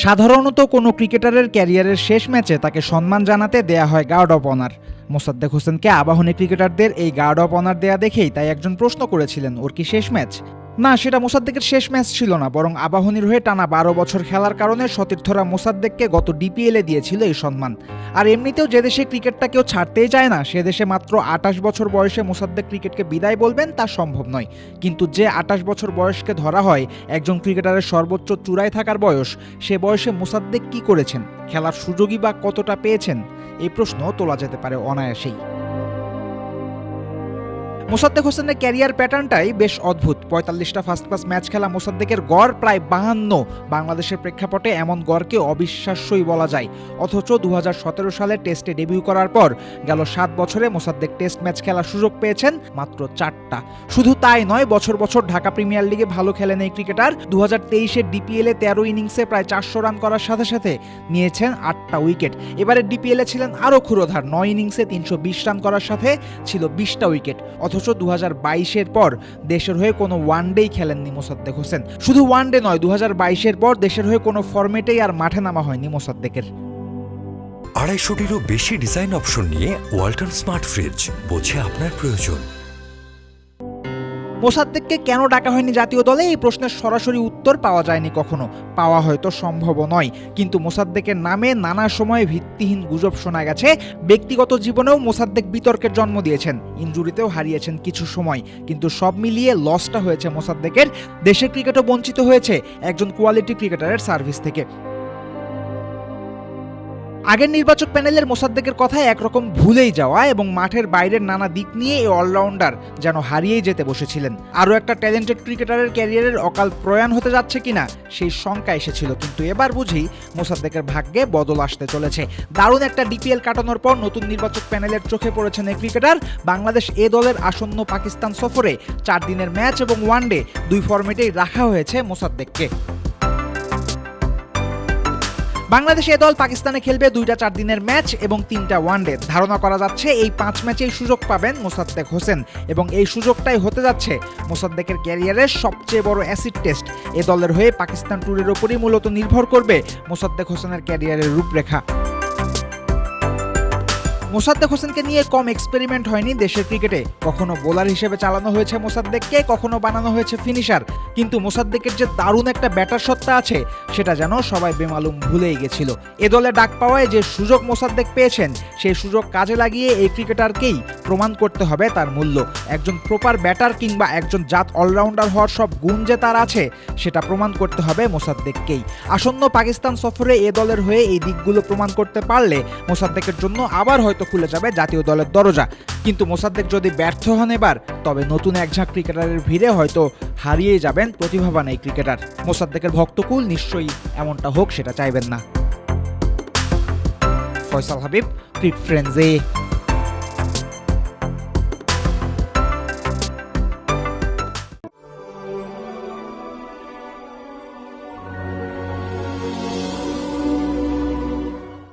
সাধারণত কোনো ক্রিকেটারের ক্যারিয়ারের শেষ ম্যাচে তাকে সম্মান জানাতে দেয়া হয় গার্ড অফ অনার। মোসাদ্দেক হোসেনকে আবাহনী ক্রিকেটারদের এই গার্ড অফ অনার দেয়া দেখেই তাই একজন প্রশ্ন করেছিলেন, ওর কি শেষ ম্যাচ? না, সেটা মোসাদ্দেকের শেষ ম্যাচ ছিল না, বরং আবাহনীর হয়ে টানা বারো বছর খেলার কারণে সতীর্থরা মোসাদ্দেককে গত ডিপিএলে দিয়েছিল এই সম্মান। আর এমনিতেও যে দেশে ক্রিকেটটা কেউ ছাড়তেই চায় না, সে দেশে মাত্র আটাশ বছর বয়সে মোসাদ্দেক ক্রিকেটকে বিদায় বলবেন তা সম্ভব নয়। কিন্তু যে আটাশ বছর বয়সকে ধরা হয়, একজন ক্রিকেটারের সর্বোচ্চ চূড়ায় থাকার বয়স, সে বয়সে মোসাদ্দেক কি করেছেন, খেলার সুযোগই বা কতটা পেয়েছেন এই প্রশ্ন তোলা যেতে পারে অনায়াসেই। মোসাদ্দেক হোসেনের ক্যারিয়ার প্যাটার্নটাই বেশ অদ্ভুত। পঁয়তাল্লিশটা ফার্স্ট ক্লাস ম্যাচ খেলা মোসাদ্দেকের গড় প্রায় বাহান্ন। বাংলাদেশের প্রেক্ষাপটে এমন গড়কে অবিশ্বাস্যই বলা যায়। অথচ দু সালে টেস্টে ডেবিউ করার পর গেল সাত বছরে মোসাদ্দেক টেস্ট ম্যাচ খেলার সুযোগ পেয়েছেন মাত্র চারটা। শুধু তাই নয়, বছর বছর ঢাকা প্রিমিয়ার লিগে ভালো খেলেন এই ক্রিকেটার। দু হাজার তেইশের ডিপিএলে তেরো ইনিংসে প্রায় চারশো রান করার সাথে সাথে নিয়েছেন আটটা উইকেট এবারে ডিপিএলে ছিলেন আরও ক্ষুরোধার। নয় ইনিংসে তিনশো বিশ রান করার সাথে ছিল বিশটা উইকেট অথচ দু হাজার বাইশের পর দেশের হয়ে কোনো ওয়ানডেই খেলেননি মোসাদ্দেক হোসেন। শুধু ওয়ানডে নয় দু হাজার বাইশের পর দেশের হয়ে কোনো ফরম্যাটেই আর মাঠে নামা হয়নি মোসাদ্দেকের। আড়াইশোটিরও বেশি ডিজাইন অপশন নিয়ে ওয়াল্টন স্মার্ট ফ্রিজ, বোঝে আপনার প্রয়োজন। মোসাদ্দেককে কেন ডাকা হয়নি জাতীয় দলে? এই প্রশ্নের সরাসরি উত্তর পাওয়া যায়নি কখনো। পাওয়া হয়তো সম্ভবও নয়। কিন্তু মোসাদ্দেকের নামে নানা সময়ে ভিত্তিহীন গুজব শোনা গেছে। ব্যক্তিগত জীবনেও মোসাদ্দেক বিতর্কের জন্ম দিয়েছেন। ইনজুরিতেও হারিয়েছেন কিছু সময়। কিন্তু সব মিলিয়ে লসটা হয়েছে মোসাদ্দেকের দেশের ক্রিকেটও বঞ্চিত হয়েছে একজন কোয়ালিটি ক্রিকেটারের সার্ভিস থেকে। আগের নির্বাচক প্যানেলের মোসাদ্দেকের কথায় একরকম ভুলেই যাওয়া এবং মাঠের বাইরের নানা দিক নিয়ে এই অলরাউন্ডার যেন হারিয়েই যেতে বসেছিলেন। আরও একটা ট্যালেন্টেড ক্রিকেটারের ক্যারিয়ারের অকাল প্রয়াণ হতে যাচ্ছে কিনা, সেই শঙ্কা এসেছিল। কিন্তু এবার বুঝি মোসাদ্দেকের ভাগ্যে বদল আসতে চলেছে। দারুণ একটা ডিপিএল কাটানোর পর নতুন নির্বাচক প্যানেলের চোখে পড়েছেন এই ক্রিকেটার। বাংলাদেশ এ দলের আসন্ন পাকিস্তান সফরে চার দিনের ম্যাচ এবং ওয়ানডে দুই ফরম্যাটেই রাখা হয়েছে মোসাদ্দেককে। বাংলাদেশ এ দল পাকিস্তানে খেলবে দুইটা চার দিনের ম্যাচ এবং তিনটা ওয়ানডে ধারণা করা যাচ্ছে এই পাঁচ ম্যাচেই সুযোগ পাবেন মোসাদ্দেক হোসেন এবং এই সুযোগটাই হতে যাচ্ছে মোসাদ্দেকের ক্যারিয়ারের সবচেয়ে বড় অ্যাসিড টেস্ট। এ দলের হয়ে পাকিস্তান ট্যুরের ওপরই মূলত নির্ভর করবে মোসাদ্দেক হোসেনের ক্যারিয়ারের রূপরেখা। মোসাদ্দেক হোসেনকে নিয়ে কম এক্সপেরিমেন্ট হয়নি দেশের ক্রিকেটে। কখনো বোলার হিসেবে চালানো হয়েছে মোসাদ্দেককে, কখনো বানানো হয়েছে ফিনিশার কিন্তু মোসাদ্দেকের যে দারুণ একটা ব্যাটার সত্তা আছে, সেটা যেন সবাই বেমালুম ভুলেই গেছিল। এ দলে ডাক পাওয়ায় যে সুযোগ মোসাদ্দেক পেয়েছেন, সেই সুযোগ কাজে লাগিয়ে এই ক্রিকেটারকেই প্রমাণ করতে হবে তার মূল্য। একজন প্রপার ব্যাটার কিংবা একজন জাত অলরাউন্ডার হওয়ার সব গুণ যে তার আছে, সেটা প্রমাণ করতে হবে মোসাদ্দেককেই। আসন্ন পাকিস্তান সফরে এ দলের হয়ে এই দিকগুলো প্রমাণ করতে পারলে মোসাদ্দেকের জন্য আবার হয়তো খুলে যাবে জাতীয় দলের দরজা। কিন্তু মোসাদ্দেক যদি ব্যর্থ হন এবার, তবে নতুন এক ঝাঁক ক্রিকেটারের ভিড়ে হয়তো হারিয়ে যাবেন প্রতিভাবান এই ক্রিকেটার। মোসাদ্দেকের ভক্তকুল নিশ্চয়ই এমনটা হোক, সেটা চাইবেন না। ফয়সাল হাবিব, ক্রিক ফ্রেন্ডসে।